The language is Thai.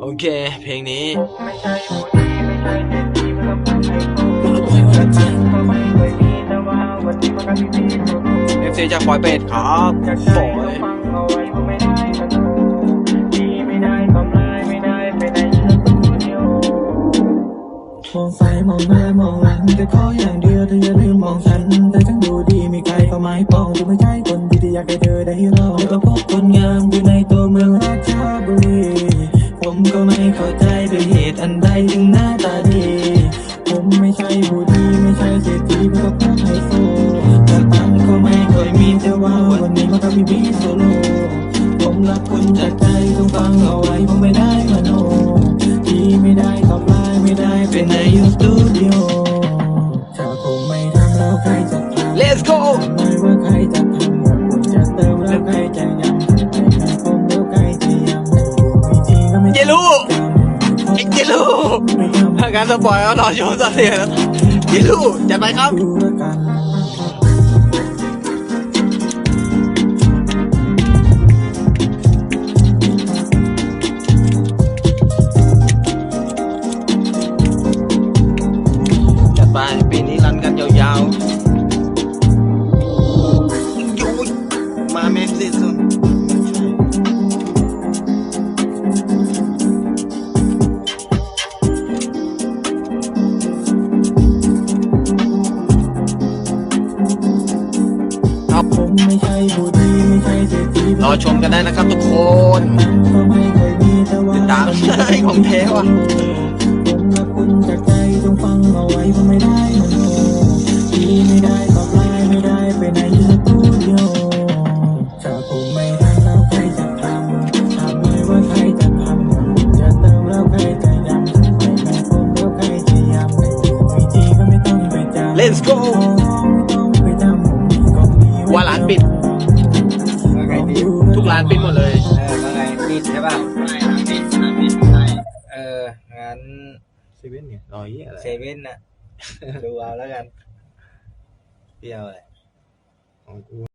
โอเค เพลงนี้เองการให้โตก็ไม่เคยมีแต่ว่าวันนี้มันก็มีที่สุด FC จากปอยเป็ดครับปอยต้องฟังเอาไว้ว่าไม่ได้มันโตดีไม่ได้ทำร้ายไม่ได้ไปไหนสักตัวเดียวมองซ้ายมองหน้ามองหลังแต่ขออย่างเดียวเธออย่าลืมมองฉันเธอทั้งดูดีมีใครเข้าไม้ปองเธอไม่ใช่คนที่ที่อยากให้เธอได้รอไม่ต้องพบคนงามอยู่ในตัวเมืองราชบุรี ก็ไม่เข้าใจด้วยเหตุอันใดถึงหน้าตาดี ผมไม่ใช่ผู้ดีไม่ใช่เศรษฐีเพื่อพวกไฮโซแต่ตังก็ไม่เคยมีแต่ว่าวันนี้มันก็มีบีโซโลผมรักคุณจากใจต้องฟังเอาไว้ผมไม่ได้มโนที่ไม่ได้ทำลายไม่ได้เป็นในยูสตูดิโอ รู้เอ็กจลูกถ้างั้สปอยเอาหน่อยโยนซะเลยนะจิรู้จัดไปครับจัดไปปีนี้รันกันยาวๆ ไม่ใช่ผู้ดีไม่ใช่เศรษฐีรอชมกันได้นะครับทุกคนก็ไม่เคยมีแต่ว่าติดตามไอ้ของแท้ว่ะผมรักคุณจากใจจงฟังเอาไว้ผมไม่ได้มันโง่ที่ไม่ได้ตอบไลน์ไม่ได้ไปไหนสตูดิโอถ้าผมไม่ทำแล้วใครจะทำถามเลยว่าใครจะทำจะเติมแล้วใครจะย้ำไม่แม่ผมแล้วใครจะย้ำไม่วิธีก็ไม่ต้องไปจำ Let's go ร้านปิดหมดเลย เออว่าไงปิดใช่ป่ะไม่ทางนี้ทางนี้ใช่เอองั้นเซเว่นเนี่ยรอเยี่ยอะไรเซเว่นน่ะ ดูเอาแล้วกันเปรี้ยวเลยของกู